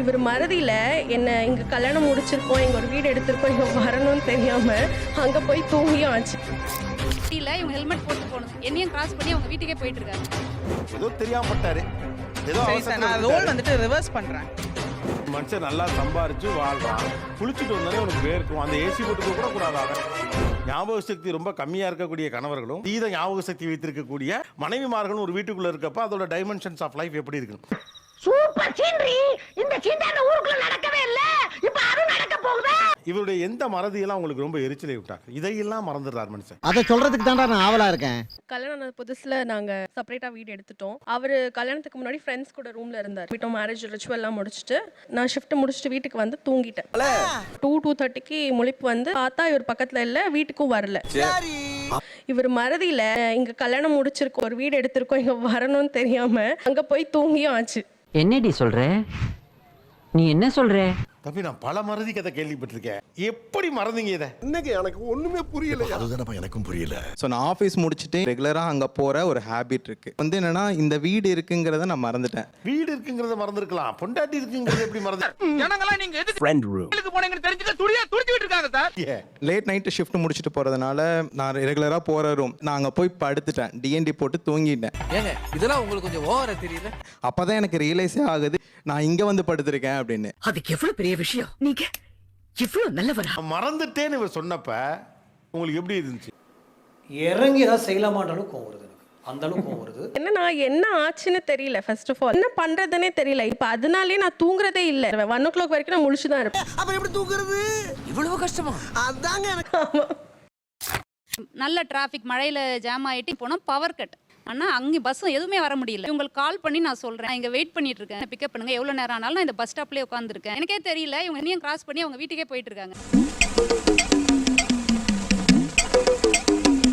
இவர் மறதியில என்ன இங்க கல்யாணம் முடிச்சிருக்கோம் இங்க ஒரு வீடு எடுத்திருக்கோம் இங்க வரணும்னு தெரியாம அங்க போய் தூங்கியும் ஆச்சு. இல்ல இவங்க ஹெல்மெட் போட்டு போகணும் என்னையும் கிராஸ் பண்ணி அவங்க வீட்டுக்கே போயிட்டு இருக்காங்க. ஏதோ தெரியாம பட்டாரு. ஏதோ நான் ரோல் வந்துட்டு ரிவர்ஸ் பண்றேன். மனுஷன் நல்லா சம்பாரிச்சு வாழ்றான். குளிச்சுட்டு வந்தாலே உனக்கு வேர்க்கும். அந்த ஏசி போட்டுக்க கூட கூடாது அவன்? ஞாபக சக்தி ரொம்ப கம்மியா இருக்கக்கூடிய கணவர்களும் தீத ஞாபக சக்தி வைத்திருக்கக்கூடிய மனைவிமார்களும் ஒரு வீட்டுக்குள்ள இருக்கப்ப அதோட டைமென்ஷன்ஸ் ஆஃப் லைஃப் எப்படி இருக்கு? சூப்பர் சீனரி இந்த சீந்தாண்ட ஊருக்குள்ள நடக்கவே இல்ல. இப்ப அதுவும் நடக்க போகுதா? இவருடைய எந்த மறதியெல்லாம் உங்களுக்கு ரொம்ப எரிச்சலை விட்டாங்க இதையெல்லாம் மறந்துடுறார் மனுஷன். அதை சொல்றதுக்கு தான்டா நான் ஆவலா இருக்கேன். கல்யாணம் புதுசுல நாங்க செப்பரேட்டா வீடு எடுத்துட்டோம். அவரு கல்யாணத்துக்கு முன்னாடி ஃப்ரெண்ட்ஸ் கூட ரூம்ல இருந்தார். வீட்டோம் மேரேஜ் ரிச்சுவல் எல்லாம் முடிச்சுட்டு நான் ஷிஃப்ட் முடிச்சுட்டு வீட்டுக்கு வந்து தூங்கிட்டேன். டூ டூ தேர்ட்டிக்கு முழிப்பு வந்து பார்த்தா இவர் பக்கத்துல இல்ல வீட்டுக்கும் வரல. இவர் மறதியில இங்க கல்யாணம் முடிச்சிருக்கோம் ஒரு வீடு எடுத்திருக்கோம் இங்க வரணும்னு தெரியாம அங்க போய் தூங்கியும் ஆச்சு. என்னடி சொல்ற? நீ என்ன சொல்ற? தம்பி நான் பல மறதி கதை கேள்விப்பட்டிருக்கேன். எப்படி மறந்தீங்க இதை? அதுதானப்பா எனக்கும் புரியல. ஸோ நான் ஆஃபீஸ் முடிச்சுட்டு ரெகுலராக அங்கே போகிற ஒரு ஹேபிட் இருக்கு. வந்து என்னன்னா இந்த வீடு இருக்குங்கிறத நான் மறந்துட்டேன். வீடு இருக்குங்கிறத மறந்துருக்கலாம். பொண்டாட்டி இருக்குங்கிறத எப்படி மறந்து ஃப்ரெண்ட் ரூம் ஏன்? லேட் நைட்டு ஷிஃப்ட் முடிச்சுட்டு போகிறதுனால நான் ரெகுலராக போகிற ரூம் நான் அங்கே போய் படுத்துட்டேன். டிஎன்டி போட்டு தூங்கிட்டேன். ஏங்க இதெல்லாம் உங்களுக்கு கொஞ்சம் ஓவரா தெரியல? அப்போ தான் எனக்கு ரியலைஸே ஆகுது. நான் இங்கே வந்து படுத்திருக்கேன் அப்படின்னு. அதுக்கு எவ்வளவு பெரிய விஷயம்? நீங்க இவ்வளவு நல்லவரா? மறந்துட்டேன்னு இவர் சொன்னப்ப உங்களுக்கு எப்படி இருந்துச்சு? இறங்கி ஏதாவது செய்யலாமான்ற கோவம் வருது எனக்கு. அந்த அளவுக்கு கோவம் வருது. என்ன நான் என்ன ஆச்சுன்னு தெரியல ஃபர்ஸ்ட் ஆஃப் ஆல் என்ன பண்றதுனே தெரியல. இப்ப அதனாலே நான் தூங்குறதே இல்ல. ஒன் ஓ கிளாக் வரைக்கும் நான் முழிச்சு தான் இருப்பேன். அப்புறம் எப்படி தூக்குறது இவ்வளவு கஷ்டமா? அதாங்க எனக்கு. நல்ல டிராஃபிக் மழையில ஜாம் ஆயிட்டு போனோம் பவர் கட் ஆனா அங்கே பஸ் எதுவுமே வர முடியல. உங்களுக்கு கால் பண்ணி நான் சொல்றேன். நான் இங்க வெயிட் பண்ணிட்டு இருக்கேன் பிக்கப் பண்ணுங்க. எவ்வளவு நேரம் ஆனாலும் நான் இந்த பஸ் ஸ்டாப்லயே உட்காந்துருக்கேன் எனக்கே தெரியல. இவங்க என்னையும் கிராஸ் பண்ணி அவங்க வீட்டுக்கே போயிட்டு இருக்காங்க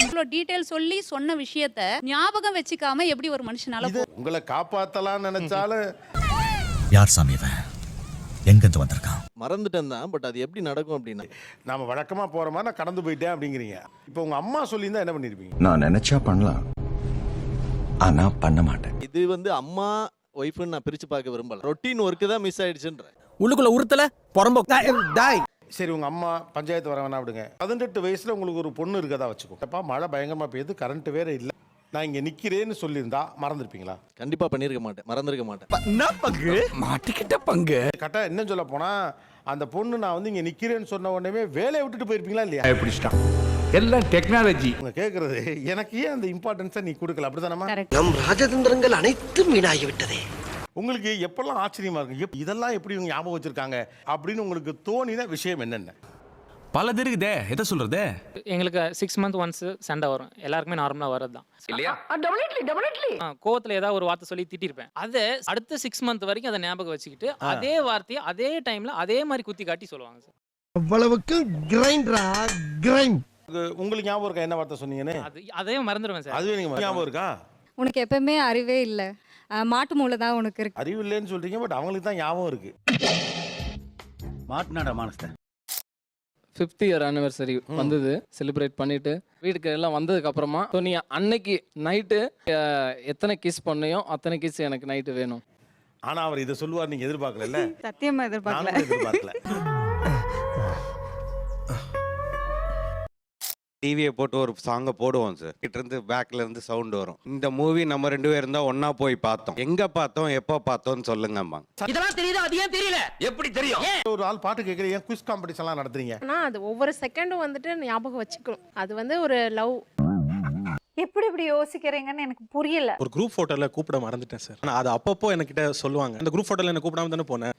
இவ்வளோ டீட்டெயில் சொல்லி சொன்ன விஷயத்த ஞாபகம் வச்சுக்காம எப்படி ஒரு மனுஷனால உங்களை காப்பாத்தலாம் நினைச்சாலும் யார் சாமி இவன்? எங்கிருந்து வந்திருக்கான்? மறந்துட்டேன் தான் பட் அது எப்படி நடக்கும் அப்படின்னா? நாம வழக்கமா போற மாதிரி நான் கடந்து போயிட்டேன் அப்படிங்கிறீங்க. இப்போ உங்க அம்மா சொல்லியிருந்தா என்ன பண்ணிருப்பீங்க? நான் நினைச்சா பண்ணலாம். ஆனா பண்ண மாட்டேன். இது வந்து அம்மா ஒய்ஃப்னு நான் பிரித்து பார்க்க விரும்பல. ரொட்டீன் ஒர்க்கு தான் மிஸ் ஆயிடுச்சுன்ற உள்ளுக்குள்ள உறுத்தல புறம்போ. டாய். சரி உங்க அம்மா பஞ்சாயத்து வர வேணா விடுங்க. பதினெட்டு வயசுல உங்களுக்கு ஒரு பொண்ணு இருக்கதா வச்சுக்கோ. அப்பா மழை பயங்கரமா பெய்யுது கரண்ட் வேற இல்ல. நான் இங்க நிக்கிறேன்னு சொல்லியிருந்தா மறந்துருப்பீங்களா? கண்டிப்பாக பண்ணியிருக்க மாட்டேன் மறந்துருக்க மாட்டேன். என்ன பங்கு? மாட்டிக்கிட்ட பங்கு. கரெக்டா என்ன சொல்ல போனா அந்த பொண்ணு நான் வந்து இங்க நிக்கிறேன்னு சொன்ன உடனே வேலையை விட்டுட்டு போயிருப்பீங்களா இல்லையா? பிடிச்சிட்டான் எல்லாம் டெக்னாலஜி உங்க கேக்குறது எனக்கு ஏன் அந்த இம்பார்ட்டன்ஸை நீ கொடுக்கல? அப்படிதானமா நம் ராஜதந்திரங்கள் அனைத்தும் வீணாகி விட்டதே உங்களுக்கு எப்பெல்லாம் ஆச்சரியமா இருக்கு எப்- இதெல்லாம் எப்படி இவங்க ஞாபகம் வச்சிருக்காங்க? அப்படின்னு உங்களுக்கு தோணின விஷயம் என்னென்ன? பல இருக்குதே எதை சொல்றது? எங்களுக்கு சிக்ஸ் மந்த் ஒன்ஸ் சண்டை வரும். எல்லாருக்குமே நார்மலாக வரது தான் இல்லையா? கோவத்தில் ஏதாவது ஒரு வார்த்தை சொல்லி திட்டிருப்பேன். அதை அடுத்த சிக்ஸ் மந்த் வரைக்கும் அதை ஞாபகம் வச்சுக்கிட்டு அதே வார்த்தையை அதே டைம்ல அதே மாதிரி குத்தி காட்டி சொல்லுவாங்க சார். அவ்வளவுக்கு கிரைண்டரா கிரைண்ட் உங்களுக்கு ஞாபகம் இருக்கா? என்ன வார்த்தை சொன்னீங்கன்னு? அது அதையும் மறந்துடுவேன் சார். அதுவே நீங்க ஞாபகம் இருக்கா? உனக்கு எப்பவுமே அறிவே இல்ல. மாட்டு மூளை தான் உனக்கு இருக்கு. அறிவு இல்லைன்னு சொல்றீங்க பட் அவங்களுக்கு தான் ஞாபகம் இருக்கு. மாட்டினாடா மானஸ்த ஃபிஃப்த் இயர் ஆனிவர்சரி வந்தது. செலிப்ரேட் பண்ணிட்டு வீட்டுக்கு எல்லாம் வந்ததுக்கு அப்புறமா ஸோ நீ அன்னைக்கு நைட்டு எத்தனை கிஸ் பண்ணியோ அத்தனை கிஸ் எனக்கு நைட்டு வேணும். ஆனா அவர் இதை சொல்லுவார் நீங்க எதிர்பார்க்கல சத்தியமா நானும் எதிர்பார்க்கல. டிவியை போட்டு ஒரு சாங்கை போடுவோம் சார் கிட்ட இருந்து பேக்ல இருந்து சவுண்ட் வரும். இந்த மூவி நம்ம ரெண்டு பேரும் தான் ஒண்ணா போய் பார்த்தோம். எங்க பார்த்தோம் எப்போ பார்த்தோம்னு சொல்லுங்கம்மா இதெல்லாம் தெரியுதா? அது ஏன் தெரியல? எப்படி தெரியும்? ஒரு ஆள் பாட்டு கேட்குற ஏன் குவிஸ் காம்படிஷன்லாம் நடத்துறீங்க? ஆனா அது ஒவ்வொரு செகண்டும் வந்துட்டு ஞாபகம் வச்சுக்கணும். அது வந்து ஒரு லவ் எப்படி இப்படி யோசிக்கிறீங்கன்னு எனக்கு புரியல. ஒரு குரூப் போட்டோல கூப்பிட மறந்துட்டேன் சார் ஆனா அது அப்பப்போ என்கிட்ட சொல்லுவாங்க. அந்த குரூப் போட்டோல என்ன கூப்பிடாம தானே போனேன்.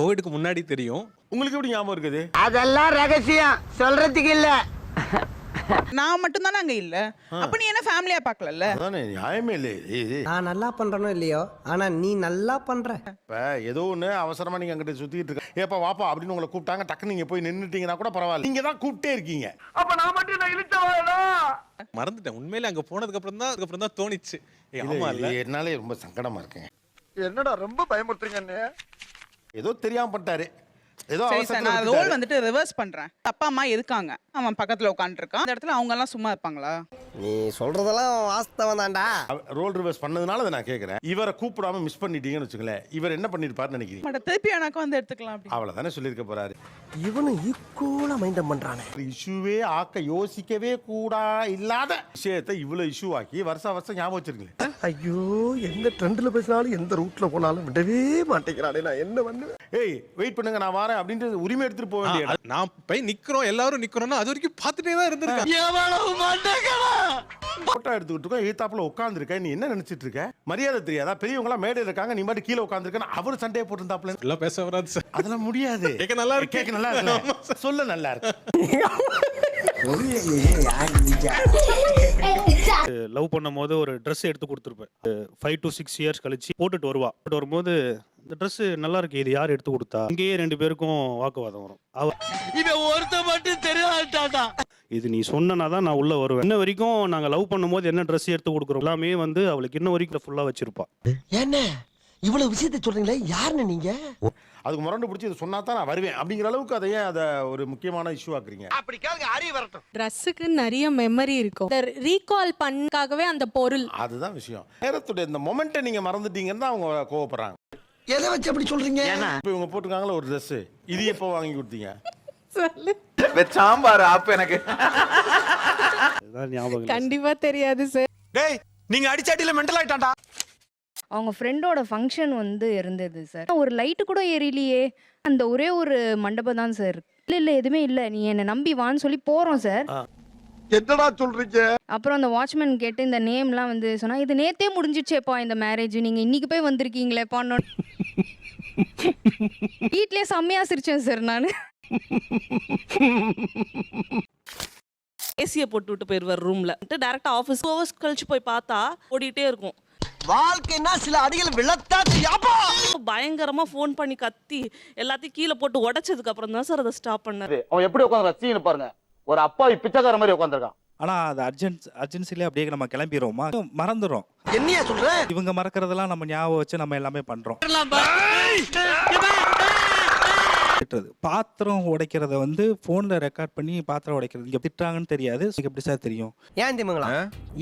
கோவிடுக்கு முன்னாடி தெரியும். உங்களுக்கு எப்படி ஞாபகம் இருக்குது? அதெல்லாம் ரகசியம். சொல்றதுக்கு இல்ல. நான் மட்டும் தானே அங்க இல்ல. அப்ப நீ என்ன ஃபேமிலியா பார்க்கலல்ல? அதானே நியாயமே இல்லை இது நான் நல்லா பண்றனோ இல்லையோ? ஆனா நீ நல்லா பண்ற. இப்ப ஏதோ ஒண்ணு அவசரமா நீங்க அங்கிட்ட சுத்திட்டு இருக்க ஏப்பா வாப்பா அப்படின்னு உங்களை கூப்பிட்டாங்க. டக்குன்னு நீங்க போய் நின்னுட்டீங்கன்னா கூட பரவாயில்ல. நீங்க தான் கூப்பிட்டே இருக்கீங்க. அப்ப நான் மட்டும் நான் இழுத்தவாடா மறந்துட்டேன். உண்மையில அங்க போனதுக்கு அப்புறம் தான் அதுக்கப்புறம் தான் தோணிச்சு என்னாலே ரொம்ப சங்கடமா இருக்குங்க. என்னடா ரொம்ப பயமுறுத்துறீங்க ஏதோ தெரியாமல் பட்டாரு ஏதோ சரி நான். ரோல் வந்துட்டு ரிவர்ஸ் பண்றேன். அப்பா அம்மா எதுக்காங்க அவன் பக்கத்துல உட்காந்துருக்கான் அந்த இடத்துல அவங்க எல்லாம் சும்மா இருப்பாங்களா? நீ சொல்றதெல்லாம் வாஸ்தவம் தான்டா. ரோல் ரிவர்ஸ் பண்ணதுனால அதை நான் கேட்குறேன் இவரை கூப்பிடாம மிஸ் பண்ணிட்டீங்கன்னு வச்சுங்களேன் இவர் என்ன பண்ணிருப்பாருன்னு நினைக்கிறீங்க? பட் திருப்பி எனக்கு வந்து எடுத்துக்கலாம் அப்படி அவ்வளவுதானே சொல்லியிருக்க போறாரு. இவனும் ஈக்குவலா மைண்டம் பண்றானே. இஷ்யூவே ஆக்க யோசிக்கவே கூடா இல்லாத விஷயத்தை இவ்வளவு இஷ்யூ ஆக்கி வருஷம் வருஷம் ஞாபகம் வச்சிருக்கீங்களே. ஐயோ எந்த ட்ரெண்ட்ல பேசினாலும் எந்த ரூட்ல போனாலும் விடவே மாட்டேங்கிறானே. நான் என்ன பண்ணுவேன்? ஏய் வெயிட் பண்ணுங்க நான் வரேன். அப்படின்ட்டு உரிமை எடுத்துட்டு போக வேண்டிய இடம். நான் போய் நிக்கிறோம் எல்லாரும் நிக்கிறோம்னா அது வரைக்கும் பார்த்துட்டே தான் இருந்திருக்கேன். போட்டோ எடுத்துக்கிட்டு இருக்கோம் எய்தாப்புல உட்காந்துருக்க நீ என்ன நினைச்சிட்டு இருக்க? மரியாதை தெரியாதா? பெரியவங்க எல்லாம் மேடையில் இருக்காங்க நீ மட்டும் கீழே உட்காந்துருக்க அவர் சண்டையை போட்டிருந்தாப்புல. எல்லாம் பேச வராது சார். அதெல்லாம் முடியாது. கேட்க நல்லா இருக்கு. கேட்க நல்லா இருக்கு. சொல்ல நல்லா இருக்கு. லவ் பண்ணும்போது ஒரு Dress எடுத்து கொடுத்துருப்பேன். ஃபைவ் டு சிக்ஸ் இயர்ஸ் கழிச்சு போட்டுட்டு வருவா. போட்டு வரும்போது இந்த Dress நல்லா இருக்கு இது யார் எடுத்து கொடுத்தா? இங்கேயே ரெண்டு பேருக்கும் வாக்குவாதம் வரும். அவ இவன் ஒருத்த மட்டும் தெரியாதாடா இது நீ சொன்னா தான் நான் உள்ள வருவேன். இன்ன வரைக்கும் நாங்க லவ் பண்ணும்போது என்ன Dress எடுத்து கொடுக்குறோம் எல்லாமே வந்து அவளுக்கு இன்ன வரைக்கும் ஃபுல்லா வச்சிருப்பா. என்ன? இவ்வளவு விஷயத்தை சொல்றீங்களே யாருன்னு நீங்க? அதுக்கு முரண்டு பிடிச்சி இதை சொன்னா தான் நான் வருவேன். அப்படிங்கிற அளவுக்கு அதை ஏன் அதை ஒரு முக்கியமான இஷ்யூ ஆக்குறீங்க? அப்படி கேளுங்க அறிய வரட்டும். ட்ரெஸ்ஸுக்கு நிறைய மெமரி இருக்கும். ரீகால் பண்ணக்காகவே அந்த பொருள். அதுதான் விஷயம். நேரத்துடைய இந்த மொமெண்ட்டை நீங்க மறந்துட்டீங்கன்னு தான் அவங்க கோவப்படுறாங்க. எதை வச்சு அப்படி சொல்றீங்க? இப்போ இவங்க போட்டிருக்காங்களா ஒரு Dress. இது எப்போ வாங்கி கொடுத்தீங்க? சாம்பார் அப்ப எனக்கு. கண்டிப்பா தெரியாது சார் டேய் நீங்க அடிச்சாட்டில மென்டல் ஆயிட்டான்டா. அவங்க ஃப்ரெண்டோட ஃபங்க்ஷன் வந்து இருந்தது சார் ஒரு லைட்டு கூட எரியலையே அந்த ஒரே ஒரு மண்டபம் தான் சார் இல்லை இல்லை எதுவுமே இல்லை. நீ என்னை நம்பி வான்னு சொல்லி போகிறோம் சார் என்னடா சொல்றீங்க? அப்புறம் அந்த வாட்ச்மேன் கேட்டு இந்த நேம்லாம் வந்து சொன்னா இது நேத்தே முடிஞ்சிச்சேப்பா இந்த மேரேஜ் நீங்க இன்னைக்கு போய் வந்திருக்கீங்களே பண்ண வீட்லயே செம்மையா சிரிச்சேன் சார் நான். ஏசியை போட்டு விட்டு போயிடுவார் ரூம்ல டேரக்டா ஆஃபீஸ் ஹவர்ஸ் கழிச்சு போய் பார்த்தா ஓடிட்டே இருக்கும். வாழ்க்கைன்னா சில அடிகள் விழத்தா யாப்பா? பயங்கரமா ஃபோன் பண்ணி கத்தி எல்லாத்தையும் கீழே போட்டு உடைச்சதுக்கு அப்புறம் தான் சார் அதை ஸ்டாப் பண்ணாரு அவன் எப்படி உட்காந்து சீன் பாருங்க. ஒரு அப்பாவி பிச்சைக்கார மாதிரி உட்காந்துருக்கான் ஆனா அது அர்ஜென்ட் அர்ஜென்சிலே அப்படியே நம்ம கிளம்பிடுவோமா மறந்துடும் என்னையா சொல்ற? இவங்க மறக்கறதெல்லாம் நம்ம ஞாபகம் வச்சு நம்ம எல்லாமே பண்றோம். திட்டுறது. பாத்திரம் உடைக்கிறத வந்து போன்ல ரெக்கார்ட் பண்ணி பாத்திரம் உடைக்கிறது. இங்க திட்டுறாங்கன்னு தெரியாது. உங்களுக்கு எப்படி சார் தெரியும்? ஏன் திமுங்களா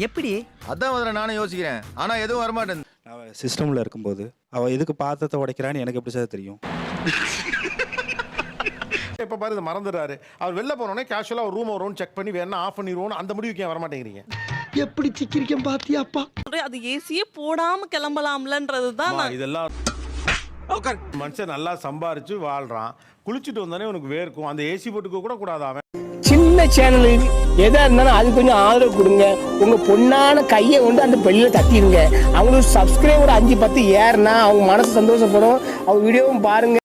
எப்படி? அதான் முதல்ல நானும் யோசிக்கிறேன். ஆனா எதுவும் வரமாட்டேன். நான் சிஸ்டம்ல இருக்கும்போது அவ எதுக்கு பாத்திரத்தை உடைக்கிறான்னு எனக்கு எப்படி சார் தெரியும்? இப்போ பாரு இதை மறந்துடுறாரு. அவர் வெளில போனோடனே கேஷுவலாக ஒரு ரூம் வரும்னு செக் பண்ணி வேணா ஆஃப் பண்ணிடுவோம் அந்த முடிவுக்கு ஏன் வரமாட்டேங்கிறீங்க? எப்படி சிக்கிரிக்கம் பாத்தியாப்பா அது ஏசியே போடாம கிளம்பலாம்லன்றது அம்மா, இதெல்லாம் மனுஷன் நல்லா சம்பாரிச்சு வாழ்றான். குளிச்சுட்டு வந்தானே உனக்கு வேர்க்கும். அந்த ஏசி போட்டுக்க கூட கூடாது அவன். சின்ன சேனல் எதா இருந்தாலும் அது கொஞ்சம் ஆதரவு கொடுங்க. உங்க பொண்ணான கையை கொண்டு அந்த பெல்லில தட்டிடுங்க அவங்களுக்கு சப்ஸ்கிரைபர் அஞ்சு பத்து ஏறுனா அவங்க மனசு சந்தோஷப்படும். அவங்க வீடியோவும் பாருங்க.